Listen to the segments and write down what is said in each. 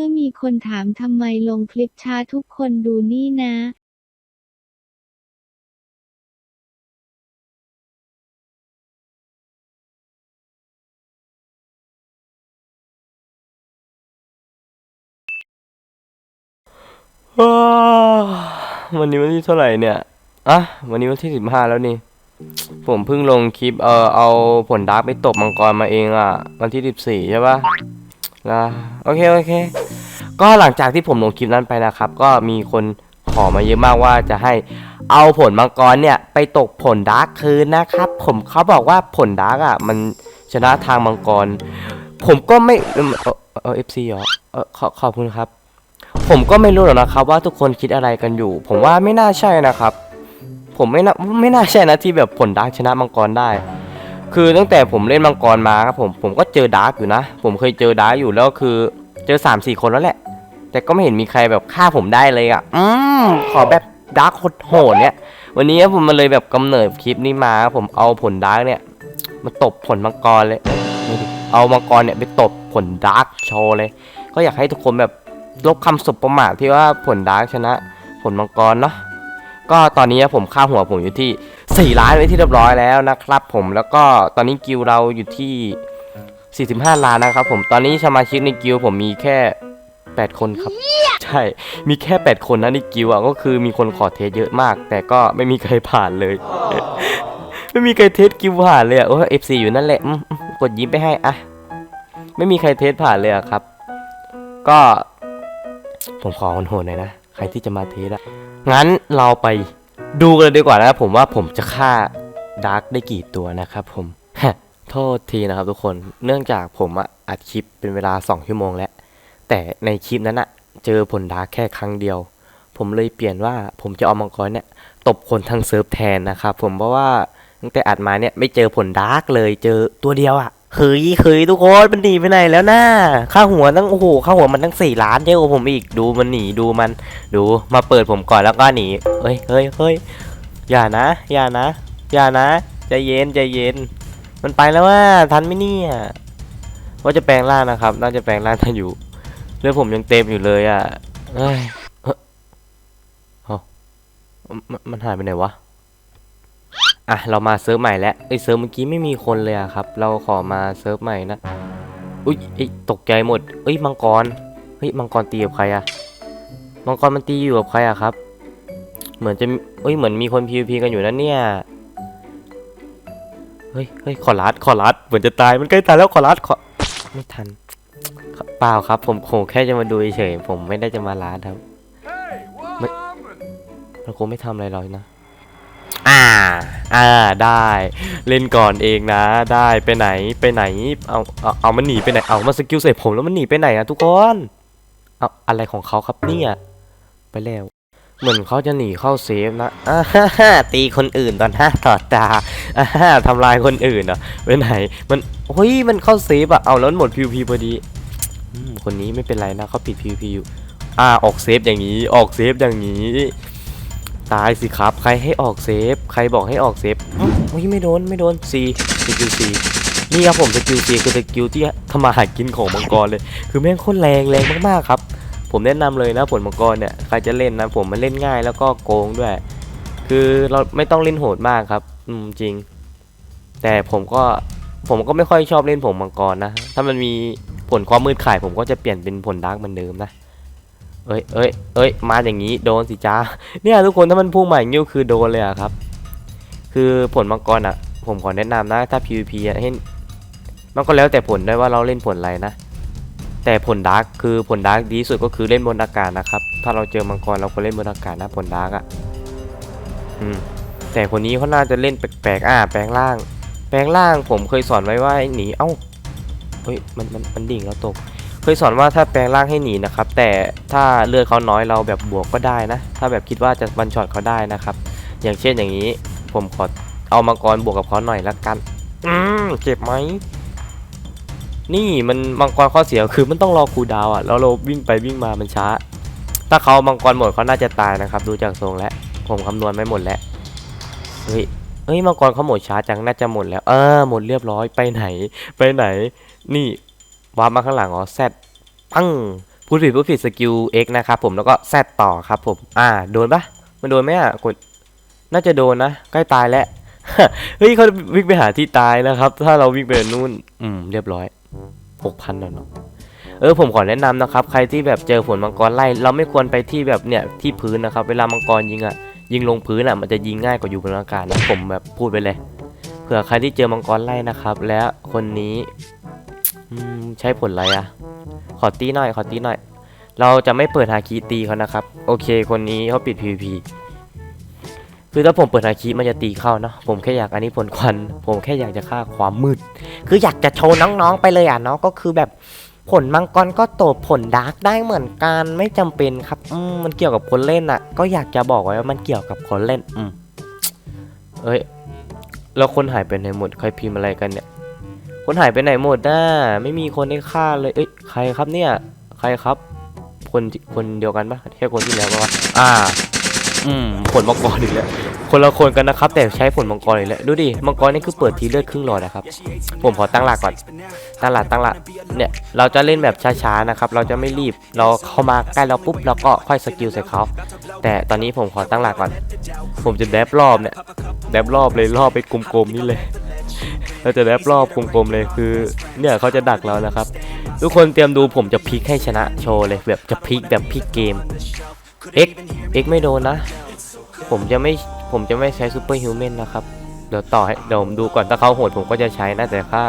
มื่อมีคนถามทำไมลงคลิปช้าทุกคนดูนี่นะววันนี้วันที่เท่าไหร่เนี่ย อะ วันนี้วันที่สิบห้าแล้วนี่ ผมเพิ่งลงคลิป เออเอาผลดาร์กไปตบมังกรมาเองอะ วันที่สิบสี่ใช่ปะ นะโอเคโอเค ก็หลังจากที่ผมลงคลิปนั้นไปนะครับ ก็มีคนขอมาเยอะมากว่าจะให้เอาผลมังกรเนี่ยไปตกผลดาร์กคืนนะครับ ผมเขาบอกว่าผลดาร์กอะมันชนะทางมังกร ผมก็ไม่เออเอฟซีเหรอเออขอขอบคุณครับ ผมก็ไม่รู้หรอกนะครับ ว่าทุกคนคิดอะไรกันอยู่ ผมว่าไม่น่าใช่นะครับ ผมไม่น่าไม่น่าใช่นะที่แบบผลดาร์กชนะมังกรได้ คือตั้งแต่ผมเล่นมังกรมาครับผมผมก็เจอดาร์กอยู่นะ ผมเคยเจอดาร์กอยู่แล้วคือเจอ3ามสี่คนแล้วแหละ แต่ก็ไม่เห็นมีใครแบบฆ่าผมได้เลยอะอืมขอแบบดาร์กโหดๆเนี่ย วันนี้ผมมาเลยแบบกำเนิดคลิปนี้มาครับผมเอาผลดาร์กเนี่ยมาตบผลมังกรเลยไม่ดิเอามังกรเนี่ยไปตบผลดาร์กโชว์เลย ก็อยากให้ทุกคนแบบลบคำสบประมาทที่ว่าผลดาร์กชนะ ผลมังกรเนาะก็ตอนนี้ผมค่าหัวผมอยู่ที่ 4ล้านไว้ที่เรียบร้อยแล้วนะครับ ผมแล้วก็ตอนนี้กิลเราอยู่ที่ 45 ล้านนะครับ ผมตอนนี้สมาชิกในกิลผมมีแค่ 8 คนครับ ใช่ มีแค่ 8 คนนะในกิลอะก็คือมีคนขอเทสเยอะมาก แต่ก็ไม่มีใครผ่านเลย ไม่มีใครเทสกิลผ่านเลยอะโอ้เอฟซีอยู่นั่นแหละอืมอืมกดยิ้มไปให้อะไม่มีใครเทสผ่านเลยอะครับ ก็ผมขอโหดๆหน่อยนะใครที่จะมาเทสอะงั้นเราไป ดูกันเลยดีกว่านะครับผมว่าผมจะฆ่าดาร์กได้กี่ตัวนะครับผมโทษทีนะครับทุกคนเนื่องจากผมอะอัดคลิปเป็นเวลา 2 ชั่วโมงแล้ว แต่ในคลิปนั้นอะเจอผลดาร์กแค่ครั้งเดียว ผมเลยเปลี่ยนว่าผมจะเอามังกรเนี่ยตบคนทั้งเซิร์ฟแทนนะครับผมเพราะว่าตั้งแต่อัดมาเนี่ยไม่เจอผลดาร์กเลยเจอตัวเดียวอะ เฮ้ยเฮ้ยทุกคนมันหนีไปไหนแล้วนะค่าหัวตั้งโอ้โหค่าหัวมันตั้งสี่ล้านเยอะกว่าผมอีกดูมันหนีดูมัน ดูมาเปิดผมก่อนแล้วก็หนีเฮ้ยเฮ้ยเฮ้ยอย่านะ อย่านะ อย่านะใจเย็นใจเย็น มันไปแล้วว่าทันไหมเนี่ยว่าจะแปลงร่างนะครับ น่าจะแปลงร่างทันอยู่เรื่องผมยังเต็มอยู่เลยอะเอ้ยเอ้อเอ้ามันมันหายไปไหนวะ อะเรามาเซิร์ฟใหม่แล้วไอยเซิร์ฟเมื่อกี้ไม่มีคนเลยอะครับ เราขอมาเซิร์ฟใหม่นะอุ้ยเอ้ยตกใจหมดเอ้ยมังกรเฮ้ยมังกรตีกับใครอะมังกรมันตีอยู่กับใครอะครับ เหมือนจะมีเอ้ยเหมือนมีคน PVP กันอยู่นะเนี่ยเฮ้ยเฮ้ยขอรัดขอรัดเหมือนจะตายมันใกล้ตายแล้วขอรัดขอไม่ทันเปล่าครับ ผมคงแค่จะมาดูเฉยๆผมไม่ได้จะมารัดครับ Hey, what But- happened? เราคงไม่ทำอะไรหรอกนะ อ่า อ่า ได้ เล่นก่อนเองนะ ได้ไปไหน ไปไหน เอาเอาเอามันหนีไปไหน เอามาสกิลใส่ผมแล้วมันหนีไปไหนอะทุกคน เอาอะไรของเขาครับเนี่ย ไปแล้ว เหมือนเขาจะหนีเข้าเซฟนะอ่าฮ่าฮ่าตีคนอื่นตอนหน้าต่อตาอ่าฮ่าทำลายคนอื่นเหรอะไปไหน มันเฮ้ย มันเข้าเซฟอะเอาแล้วมันหมด PVP พอดีคนนี้ไม่เป็นไรนะเขาปิด PVP อยู่ อ่า ออกเซฟอย่างนี้ ออกเซฟอย่างนี้ ตายสิครับ ใครให้ออกเซฟ ใครบอกให้ออกเซฟอื้อเฮ้ยไม่โดนไม่โดน C สกิล C นี่ครับผมสกิล C คือสกิลที่ทำมาหากินของมังกรเลย คือแม่งโคตรแรงแรงมากๆครับ ผมแนะนำเลยนะผลมังกรเนี่ยใครจะเล่นนะผมมันเล่นง่ายแล้วก็โกงด้วย คือเราไม่ต้องเล่นโหดมากครับ อืมจริง แต่ผมก็ผมก็ไม่ค่อยชอบเล่นผมมังกรนะ ถ้ามันมีผลความมืดขายผมก็จะเปลี่ยนเป็นผลดาร์กเหมือนเดิมนะ เอ้ยเอ้ยเอ้ยมาอย่างนี้โดนสิจ้าเนี่ยทุกคนถ้ามันพุ่งมาอย่างนี้คือโดนเลยอะครับ คือผลมังกรอะผมขอแนะนำนะถ้า PVP อะให้มันก็แล้วแต่ผลได้ว่าเราเล่นผลอะไรนะ แต่ผลดาร์กคือผลดาร์กดีสุดก็คือเล่นบนอากาศนะครับ ถ้าเราเจอมังกรเราควรเล่นบนอากาศนะผลดาร์กอะอืมแต่คนนี้เขาน่าจะเล่นแปลกๆอ่าแปลงร่าง แปลงร่างผมเคยสอนไว้ว่าให้หนีเอ้าเฮ้ยมันมันมันดิ่งแล้วตก เคยสอนว่าถ้าแปลงร่างให้หนีนะครับ แต่ถ้าเลือดเขาน้อยเราแบบบวกก็ได้นะ ถ้าแบบคิดว่าจะวันช็อตเขาได้นะครับ อย่างเช่นอย่างนี้ผมขอเอามังกรบวกกับเขาหน่อยละกัน อืมเจ็บไหมนี่มันมังกรข้อเสียคือมันต้องรอคูดาวอะแล้วเราวิ่งไปวิ่งมามันช้า ถ้าเขามังกรหมดเขาน่าจะตายนะครับ ดูจากทรงแล้วผมคำนวณไม่หมดแล้วเฮ้ยเฮ้ยมังกรเขาหมดช้าจังน่าจะหมดแล้ว เออหมดเรียบร้อยไปไหน ไปไหน นี่ วาร์ปมาข้างหลังอ๋อแซดปังพูดผิดพูดผิดสกิล X นะครับผมแล้วก็ Z ต่อครับผม อ่า โดนปะมันโดนไหมอะกดน่าจะโดนนะใกล้ตายแล้วเฮ้ยเขาวิ่งไปหาที่ตายนะครับ ถ้าเราวิ่งไปนู่น อืม เรียบร้อยหกพันแล้วเนาะเออผมขอแนะนำนะครับ ใครที่แบบเจอฝนมังกรไล่ เราไม่ควรไปที่แบบเนี่ยที่พื้นนะครับ เวลามังกรยิงอะ ยิงลงพื้นอะมันจะยิงง่ายกว่าอยู่บนอากาศนะผมแบบพูดไปเลยเผื่อใครที่เจอมังกรไล่นะครับ และคนนี้ ใช้ผลอะไรอะขอตีหน่อยขอตีหน่อย เราจะไม่เปิดฮาคิตีเขานะครับ โอเค คนนี้เขาปิด PVP คือถ้าผมเปิดฮาคิมันจะตีเข้าเนาะผมแค่อยากอันนี้ผลควัน ผมแค่อยากจะฆ่าความมืด คืออยากจะโชว์น้องๆไปเลยอะเนาะก็คือแบบผลมังกรก็โตผลดาร์กได้เหมือนกันไม่จำเป็นครับอืมมันเกี่ยวกับคนเล่นอะก็อยากจะบอกไว้ว่ามันเกี่ยวกับคนเล่นอืมเอ้ยแล้วคนหายไปไหนหมดใครพิมพ์อะไรกันเนี่ย คนหายไปไหนหมดน่ะไม่มีคนให้ฆ่าเลย เอ้ย ใครครับเนี่ย ใครครับ คนที่คนเดียวกันปะแค่คนที่แล้วปะวะอ่า อืม ผลมังกรอีกแล้ว คนละคนกันนะครับ แต่ใช้ผลมังกรอีกแล้ว ดูดิ มังกรนี่คือเปิดทีเลือดครึ่งหลอดนะครับ ผมขอตั้งหลักก่อน ตั้งหลักตั้งหลัก เนี่ย เราจะเล่นแบบช้าๆนะครับ เราจะไม่รีบ เราเข้ามาใกล้เราปุ๊บเราก็ค่อยสกิลใส่เขา แต่ตอนนี้ผมขอตั้งหลักก่อน ผมจะแดบรอบเนี่ย แดบรอบเลยรอบไปกลมๆนี่เลย เราจะแดบรอบกลมๆเลยคือ เนี่ยเขาจะดักเรานะครับ ทุกคนเตรียมดูผมจะพลิกให้ชนะโชว์เลยแบบจะพลิกแบบพลิกเกม X X ไม่โดนนะ ผมจะไม่ผมจะไม่ใช้ซูเปอร์ฮิวแมนนะครับ เดี๋ยวต่อให้เดี๋ยวผมดูก่อนถ้าเขาโหดผมก็จะใช้นะแต่ถ้า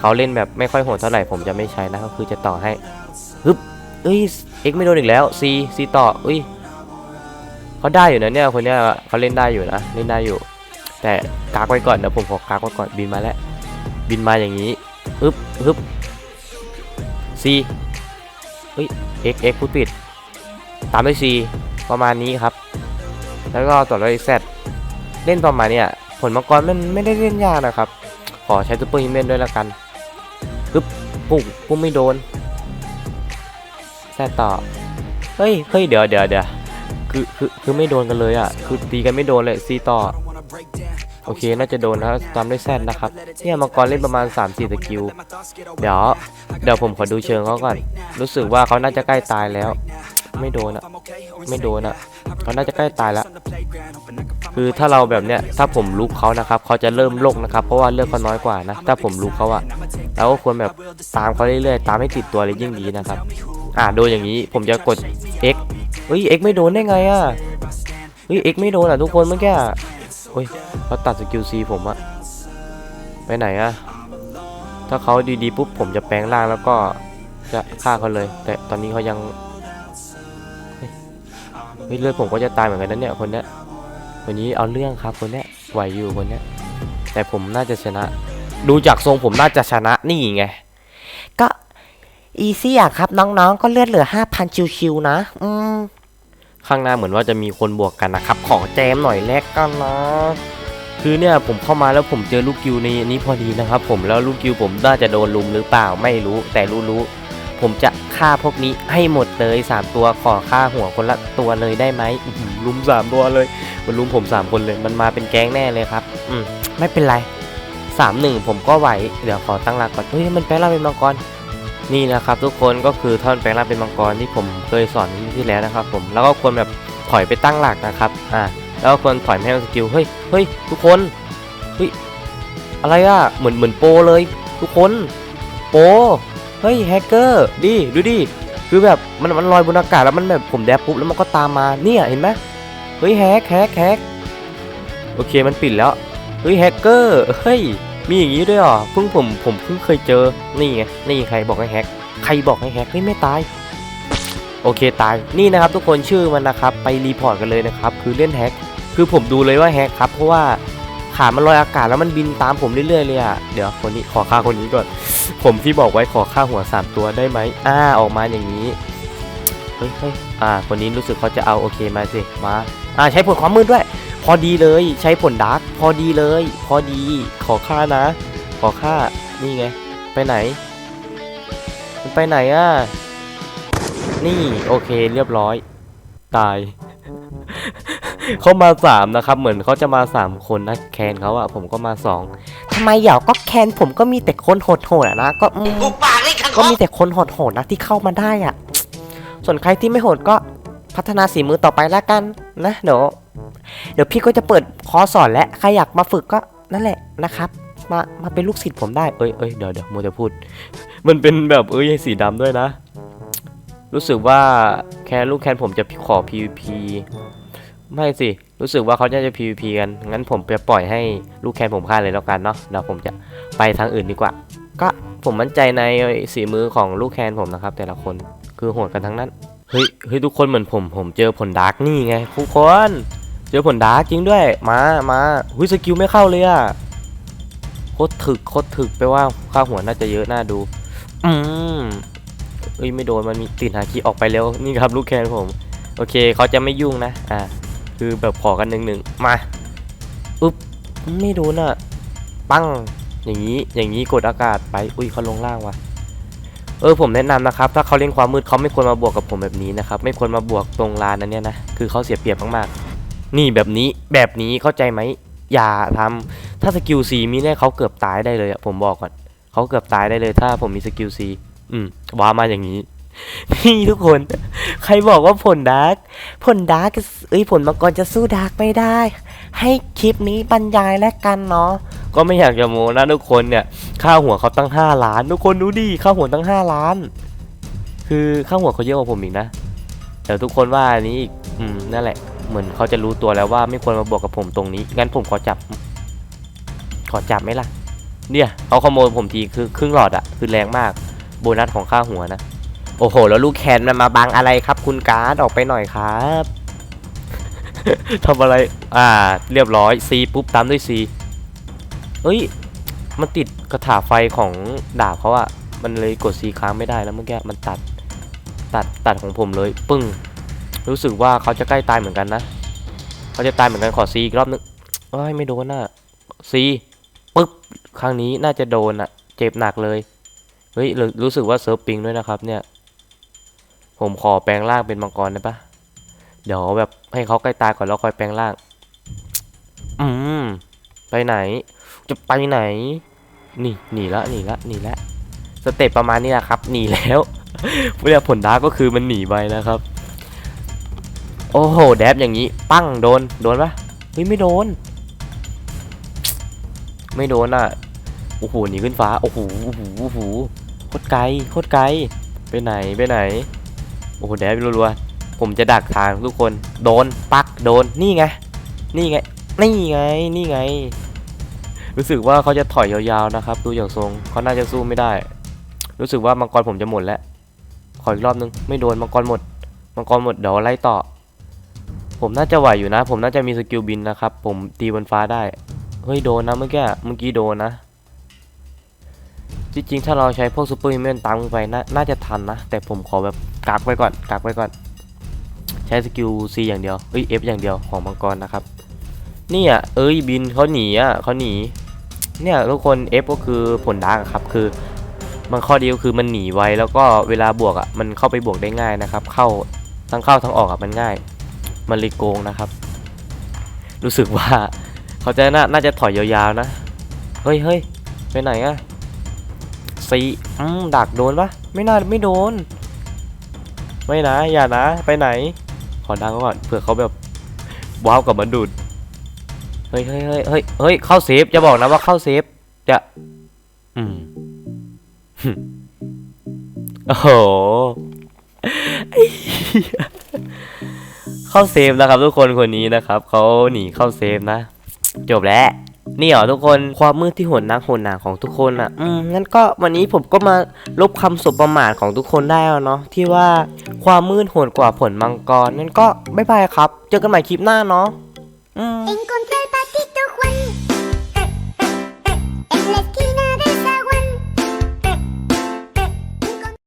เขาเล่นแบบไม่ค่อยโหดเท่าไหร่ผมจะไม่ใช้นะก็คือจะต่อให้ฮึบเอ้ย X ไม่โดนอีกแล้ว C C ต่อเอ้ยเขาได้อยู่นะเนี่ยคนเนี้ยเขาเล่นได้อยู่นะเล่นได้อยู่ แต่กากไว้ก่อนเดี๋ยวผมขอกากไว้ก่อนบินมาแล้ว บินมาอย่างนี้ฮึบฮึบ C เอ้ย X X พูดผิดตามด้วย C ประมาณนี้ครับ แล้วก็ต่อด้วย Z เล่นประมาณเนี้ยผลมังกรมันไม่ได้เล่นยากนะครับ ขอใช้ซูเปอร์ฮิมเมนด้วยแล้วกันปึ๊บปุ๊บปุ๊บไม่โดนแซ่ต่อเฮ้ยเฮ้ยเดี๋ยวเดี๋ยวเดี๋ยวคือคือคือไม่โดนกันเลยอะคือตีกันไม่โดนเลยซีต่อ โอเคน่าจะโดนนะตามด้วยแซดนะครับ เนี่ยมังกรเล่นประมาณ 3-4สกิล เดี๋ยวเดี๋ยวผมขอดูเชิงเขาก่อน รู้สึกว่าเขาน่าจะใกล้ตายแล้ว ไม่โดนอะไม่โดนอะเขาน่าจะใกล้ตายแล้ว คือถ้าเราแบบเนี้ยถ้าผมลุกเขานะครับเขาจะเริ่มลกนะครับ เพราะว่าเลือดเขาน้อยกว่านะ ถ้าผมลุกเขาอะเราก็ควรแบบตามเขาเรื่อยๆ ตามให้ติดตัวเลยยิ่งดีนะครับ อ่าโดนอย่างนี้ผมจะกด X เฮ้ย X ไม่โดนได้ไงอะเฮ้ย X ไม่โดนอะทุกคนเมื่อกี้ เฮ้ยเขาตัดสกิล C ผมอะไปไหนอะถ้าเขาดีๆปุ๊บผมจะแปลงร่างแล้วก็จะฆ่าเขาเลย แต่ตอนนี้เขายังเฮ้ยเลือดผมก็จะตายเหมือนกันนะเนี่ยคนเนี้ยคนนี้เอาเรื่องครับคนเนี้ยไหวอยู่คนเนี้ยแต่ผมน่าจะชนะ ดูจากทรงผมน่าจะชนะนี่ไงก็อีซี่อะครับน้องๆก็เลือดเหลือ5,000ชิวๆนะ อืม ข้างหน้าเหมือนว่าจะมีคนบวกกันนะครับ ขอแจมหน่อยแลกกันนะ คือเนี่ยผมเข้ามาแล้วผมเจอลูกกิวในนี้พอดีนะครับ ผมแล้วลูกกิวผมน่าจะโดนลุมหรือเปล่าไม่รู้ แต่รู้รู้ๆผมจะฆ่าพวกนี้ให้หมดเลยสามตัวขอฆ่าหัวคนละตัวเลยได้ไหมอื้อหือลุมสามตัวเลย มันลุมผมสามคนเลย มันมาเป็นแก๊งแน่เลยครับ อืมไม่เป็นไรสามหนึ่งผมก็ไหว เดี๋ยวขอตั้งหลักก่อนเฮ้ยมันแปลงร่างเป็นมังกร นี่นะครับทุกคนก็คือท่อนแปลงร่างเป็นมังกรที่ผมเคยสอนที่แล้วนะครับ ผมแล้วก็ควรแบบถอยไปตั้งหลักนะครับอ่าแล้วก็ควรถอยไม่ให้มันสกิลเฮ้ยเฮ้ยทุกคนเฮ้ยอะไรอะเหมือนเหมือนโปเลย ทุกคนโปเฮ้ยแฮกเกอร์ดิดูดิคือแบบมันมันลอยบนอากาศแล้วมันแบบผมแดบปุ๊บแล้วมันก็ตามมาเนี่ยเห็นไหมเฮ้ยแฮกแฮกแฮกโอเคมันปิดแล้วเฮ้ยแฮกเกอร์เฮ้ย มีอย่างนี้ด้วยเหรอเพิ่งผมผมเพิ่งเคยเจอ นี่ไง นี่ใครบอกให้แฮก ใครบอกให้แฮกเฮ้ยไม่ตาย โอเคตาย นี่นะครับทุกคนชื่อมันนะครับ ไปรีพอร์ตกันเลยนะครับ คือเล่นแฮก คือผมดูเลยว่าแฮกครับ เพราะว่าขามันลอยอากาศแล้วมันบินตามผมเรื่อยๆเลยอะ เดี๋ยวคนนี้ขอค่าคนนี้ก่อน ผมที่บอกไว้ขอค่าหัวสามตัวได้ไหมอ่าออกมาอย่างนี้ เฮ้ยเฮ้ยอ่า คนนี้รู้สึกเขาจะเอาโอเคมาสิ มา อ่าใช้ผลความมืดด้วย พอดีเลยใช้ผลดาร์กพอดีเลย พอดีขอค่านะ ขอค่านี่ไง ไปไหน มันไปไหนอะ นี่โอเคเรียบร้อย ตาย เขามาสามนะครับ เหมือนเขาจะมาสามคนนะแคนเขาอะผมก็มาสองทำไมเหยาก็แคนผมก็มีแต่คนโหดๆอะนะก็อืมก็มีแต่คนโหดๆนะที่เข้ามาได้อะส่วนใครที่ไม่โหดก็ พัฒนาสีมือต่อไปแล้วกันนะเดี๋ยวเดี๋ยวพี่ก็จะเปิดคอร์สสอนและใครอยากมาฝึกก็นั่นแหละนะครับ มามาเป็นลูกศิษย์ผมได้เอ้ยเอ้ยเดี๋ยวเดี๋ยวโมจะพูด มันเป็นแบบเอ้ยสีดำด้วยนะ รู้สึกว่าแคนลูกแคนผมจะขอ PVP ไม่สิ รู้สึกว่าเขาจะจะ PVP กัน งั้นผมไปปล่อยให้ลูกแคนผมฆ่าเลยแล้วกันเนาะเดี๋ยวผมจะไปทางอื่นดีกว่า ก็ผมมั่นใจในสีมือของลูกแคนผมนะครับ แต่ละคนคือโหดกันทั้งนั้น เฮ้ยเฮ้ยทุกคนเหมือนผมผมเจอผลดาร์กนี่ไงทุกคน เจอผลดาร์กจริงด้วย มามาหุ้ยสกิลไม่เข้าเลยอะโคตรถึกโคตรถึกไปว่าค่าหัวน่าจะเยอะน่าดู อืมเอ้ยไม่โดนมันมีติดหาคีออกไปแล้วนี่ครับลูกแคนผม โอเคเขาจะไม่ยุ่งนะอ่าคือแบบขอกันหนึ่งหนึ่งมาปุ๊บไม่โดนอะปั้งอย่างนี้อย่างนี้กดอากาศไปอุ้ยเขาลงล่างว่ะ เออผมแนะนำนะครับ ถ้าเขาเล่นความมืดเขาไม่ควรมาบวกกับผมแบบนี้นะครับ ไม่ควรมาบวกตรงลานนั้นเนี่ยนะ คือเขาเสียเปรียบมากๆ นี่แบบนี้แบบนี้เข้าใจไหมอย่าทำถ้าสกิลซีมีเนี่ยเขาเกือบตายได้เลยอะผมบอกก่อนเขาเกือบตายได้เลย ถ้าผมมีสกิลซีอืมว้ามาอย่างนี้ นี่ทุกคน ใครบอกว่าผลดาร์กผลดาร์กเอ้ยผลมังกรจะสู้ดาร์กไม่ได้ ให้คลิปนี้บรรยายแล้วกันเนาะก็ไม่อยากจะโมนะทุกคนเนี่ย ค่าหัวเขาตั้ง 5 ล้าน ทุกคนดูดิค่าหัวตั้ง 5 ล้าน คือค่าหัวเขาเยอะกว่าผมอีกนะแต่ทุกคนว่าอันนี้อีกอืมนั่นแหละ เหมือนเขาจะรู้ตัวแล้วว่าไม่ควรมาบวกกับผมตรงนี้ งั้นผมขอจับ ขอจับไหมล่ะ เนี่ยเขาขโมยผมทีคือครึ่งหลอดอะคือแรงมาก โบนัสของค่าหัวนะ โอ้โห แล้วลูกแคนมันมาบังอะไรครับ คุณการ์ดออกไปหน่อยครับทำอะไร อ่า เรียบร้อย C ปุ๊บตามด้วย C เอ้ย มันติดกระถาไฟของดาบเขาอะมันเลยกด C ค้างไม่ได้แล้วเมื่อกี้มันตัด ตัด ตัดของผมเลย ปึ้ง รู้สึกว่าเขาจะใกล้ตายเหมือนกันนะ เขาจะตายเหมือนกันขอ C อีกรอบนึงเอ้ยไม่โดนน่ะ C ปึ๊บ ครั้งนี้น่าจะโดนอะเจ็บหนักเลย เฮ้ย รู้รู้สึกว่าเซิร์ฟปิงด้วยนะครับเนี่ย ผมขอแปลงร่างเป็นมังกรได้ปะเดี๋ยวแบบให้เขาใกล้ตายก่อนแล้วค่อยแปลงร่าง อืม ไปไหน จะไปไหน นี่หนีละหนีละหนีละ สเต็ปประมาณนี้แหละครับ หนีแล้วเวลาผลดาร์กก็คือมันหนีไปนะครับ โอ้โห แดบอย่างนี้ ปั้งโดน โดนปะเฮ้ยไม่โดน ไม่โดนอะ โอ้โห หนีขึ้นฟ้า โอ้โห โอ้โห โอ้โห โคตรไกล โคตรไกล ไปไหน ไปไหน โอ้โหแดบรัวๆผมจะดักทางทุกคนโดนปักโดนนี่ไงนี่ไงนี่ไงนี่ไง รู้สึกว่าเขาจะถอยยาวๆนะครับ ดูอย่างทรงเขาน่าจะสู้ไม่ได้ รู้สึกว่ามังกรผมจะหมดแล้วขออีกรอบนึงไม่โดนมังกรหมดมังกรหมดเดี๋ยวไล่ต่อ ผมน่าจะไหวอยู่นะ ผมน่าจะมีสกิลบินนะครับ ผมตีบนฟ้าได้เฮ้ยโดนนะเมื่อกี้เมื่อกี้โดนนะจริงๆถ้าเราใช้พวกซูเปอร์ฮิวแมนตามไปนน่าจะทันนะ แต่ผมขอแบบ กักไว้ก่อนกักไว้ก่อน ใช้สกิล C อย่างเดียวเอ้ย F อย่างเดียวของมังกรนะครับนี่ยเอ้ยบินเขาหนีอะเขาหนีเนี่ยทุกคน F ก็คือผลดาร์กครับคือมันข้อดีก็คือมันหนีไวแล้วก็เวลาบวกอะมันเข้าไปบวกได้ง่ายนะครับ เข้าทั้งเข้าทั้งออกอะมันง่าย มันเลยโกงนะครับ รู้สึกว่าเขาจะน่าน่าจะถอยยาวๆนะเฮ้ยเฮ้ยไปไหนอะสีอืมดักโดนปะไม่น่าไม่โดน ไม่นะ อย่านะ ไปไหน ขอดังก่อนเผื่อเขาแบบว้าวกับมันดูด เฮ้ยเฮ้ยเฮ้ยเฮ้ยเฮ้ยเข้าเซฟ จะบอกนะว่าเข้าเซฟ จะ อืมโอ้โหไอ้เข้าเซฟนะครับทุกคนคนนี้นะครับเขาหนีเข้าเซฟนะ จบแล้ว นี่เหรอทุกคนความมืดที่หดนักหนหนาของทุกคนอะ อืมงั้นก็วันนี้ผมก็มาลบคำสบประมาทของทุกคนได้แล้วเนาะที่ว่าความมืดหดกว่าผลมังกรงั้นก็บ๊ายบายครับ เจอกันใหม่คลิปหน้าเนาะอืม